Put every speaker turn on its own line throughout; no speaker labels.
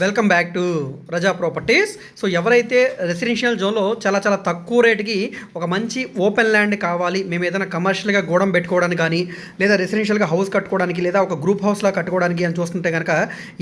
Welcome back to Raza properties so ఎవరైతే residential జోన్లో చాలా చాలా తక్కువ రేటుకి ఒక మంచి ఓపెన్ ల్యాండ్ కావాలి మేము ఏదైనా కమర్షియల్గా గోడం పెట్టుకోవడానికి కానీ లేదా రెసిడెన్షియల్గా హౌస్ కట్టుకోవడానికి లేదా ఒక గ్రూప్ హౌస్లా కట్టుకోవడానికి అని చూస్తుంటే కనుక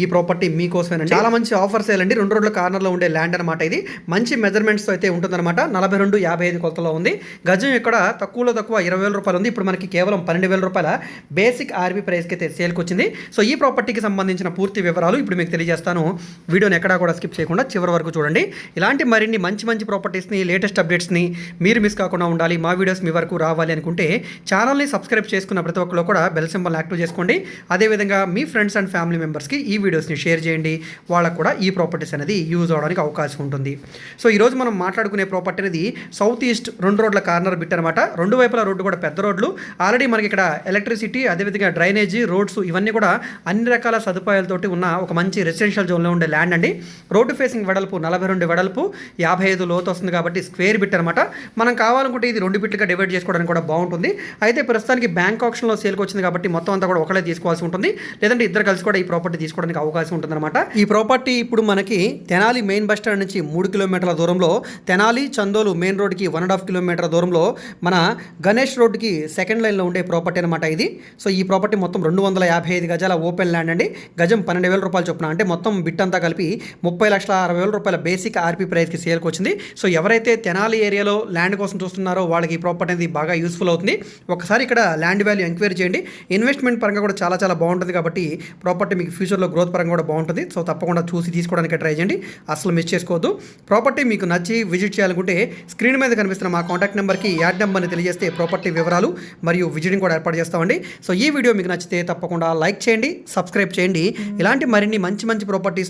ఈ ప్రాపర్టీ మీకోసమేనండి. చాలా మంచి ఆఫర్స్ వేయాలండి. రెండు రోడ్ల కార్నర్లో ఉండే ల్యాండ్ అనమాట ఇది. మంచి మెజర్మెంట్స్ అయితే ఉంటుందన్నమాట. నలభై రెండు యాభై ఐదు కొలతలో ఉంది. గజం ఇక్కడ తక్కువలో తక్కువ ఇరవై వేల రూపాయలు ఉంది. ఇప్పుడు మనకి కేవలం పన్నెండు వేల రూపాయల బేసిక్ ఆర్బీ ప్రైస్కి అయితే సేల్కి వచ్చింది. సో ఈ ప్రాపర్టీకి సంబంధించిన పూర్తి వివరాలు ఇప్పుడు మీకు తెలియజేస్తాను. వీడియోని ఎక్కడా కూడా స్కిప్ చేయకుండా చివరి వరకు చూడండి. ఇలాంటి మరిన్ని మంచి మంచి ప్రాపర్టీస్ని లేటెస్ట్ అప్డేట్స్ని మీరు మిస్ కాకుండా ఉండాలి. మా వీడియోస్ మీ వరకు రావాలి అనుకుంటే ఛానల్ని సబ్స్క్రైబ్ చేసుకున్న ప్రతి ఒక్కరు కూడా బెల్ సింబల్ యాక్టివ్ చేసుకోండి. అదేవిధంగా మీ ఫ్రెండ్స్ అండ్ ఫ్యామిలీ మెంబర్స్కి ఈ వీడియోస్ని షేర్ చేయండి. వాళ్ళకు కూడా ఈ ప్రాపర్టీస్ అనేది యూజ్ అవడానికి అవకాశం ఉంటుంది. సో ఈరోజు మనం మాట్లాడుకునే ప్రాపర్టీ అనేది సౌత్ ఈస్ట్ రెండు రోడ్ల కార్నర్ బిట్ అనమాట. రెండు వైపుల రోడ్డు కూడా పెద్ద రోడ్లు. ఆల్రెడీ మనకి ఇక్కడ ఎలక్ట్రిసిటీ అదేవిధంగా డ్రైనేజీ రోడ్స్ ఇవన్నీ కూడా అన్ని రకాల సదుపాయాలతోటి ఉన్న ఒక మంచి రెసిడెన్షియల్ జోన్లో ఉండే ల్యాండ్ అండి. రోడ్డు ఫేసింగ్ వెడల్పు నలభై రెండు వెడల్పు యాభై ఐదు లోతు వస్తుంది కాబట్టి స్క్వేర్ బిట్ అనమాట మనం కావాలనుకుంటే ఇది రెండు బిట్లుగా డివైడ్ చేసుకోవడానికి కూడా బాగుంటుంది. అయితే ప్రస్తుతానికి బ్యాంక్ ఆప్షన్లో సేల్కి వచ్చింది కాబట్టి మొత్తం అంతా కూడా ఒకటే తీసుకోవాల్సి ఉంటుంది. లేదంటే ఇద్దరు కలిసి కూడా ఈ ప్రాపర్టీ తీసుకోవడానికి అవకాశం ఉంటుందన్నమాట. ఈ ప్రాపర్టీ ఇప్పుడు మనకి తెనాలి మెయిన్ బస్ స్టాండ్ నుంచి మూడు కిలోమీటర్ల దూరంలో తెనాలి చందోలు మెయిన్ రోడ్కి వన్ అండ్ హాఫ్ కిలోమీటర్ దూరంలో మన గణేష్ రోడ్కి సెకండ్ లైన్లో ఉండే ప్రాపర్టీ అనమాట ఇది. సో ఈ ప్రాపర్టీ మొత్తం రెండు వందల యాభై ఐదు గజాల ఓపెన్ ల్యాండ్ అండి. గజం పన్నెండు వేల రూపాయలు చొప్పున అంటే మొత్తం బిట్ అంతా కలిపి ముప్పై లక్షల అరవై వేల రూపాయల బేసిక్ ఆర్పీ ప్రైస్కి సేల్కి వచ్చింది. సో ఎవరైతే తెనాలి ఏరియాలో ల్యాండ్ కోసం చూస్తున్నారో వాళ్ళకి ఈ ప్రాపర్టీ అనేది బాగా యూస్ఫుల్ అవుతుంది. ఒకసారి ఇక్కడ ల్యాండ్ వాల్యూ ఎంక్వైరీ చేయండి. ఇన్వెస్ట్మెంట్ పరంగా కూడా చాలా చాలా బాగుంటుంది కాబట్టి ప్రాపర్టీ మీకు ఫ్యూచర్లో గ్రోత్ పరంగా కూడా బాగుంటుంది. సో తప్పకుండా చూసి తీసుకోవడానికి ట్రై చేయండి. అసలు మిస్ చేసుకోవద్దు. ప్రాపర్టీ మీకు నచ్చి విజిట్ చేయాలనుకుంటే స్క్రీన్ మీద కనిపిస్తున్న మా కాంటాక్ట్ నెంబర్కి యాడ్ నెంబర్ని తెలియజేస్తే ప్రాపర్టీ వివరాలు మరియు విజిటింగ్ కూడా ఏర్పాటు చేస్తామండి. సో ఈ వీడియో మీకు నచ్చితే తప్పకుండా లైక్ చేయండి సబ్స్క్రైబ్ చేయండి. ఇలాంటి మరిన్ని మంచి మంచి ప్రాపర్టీస్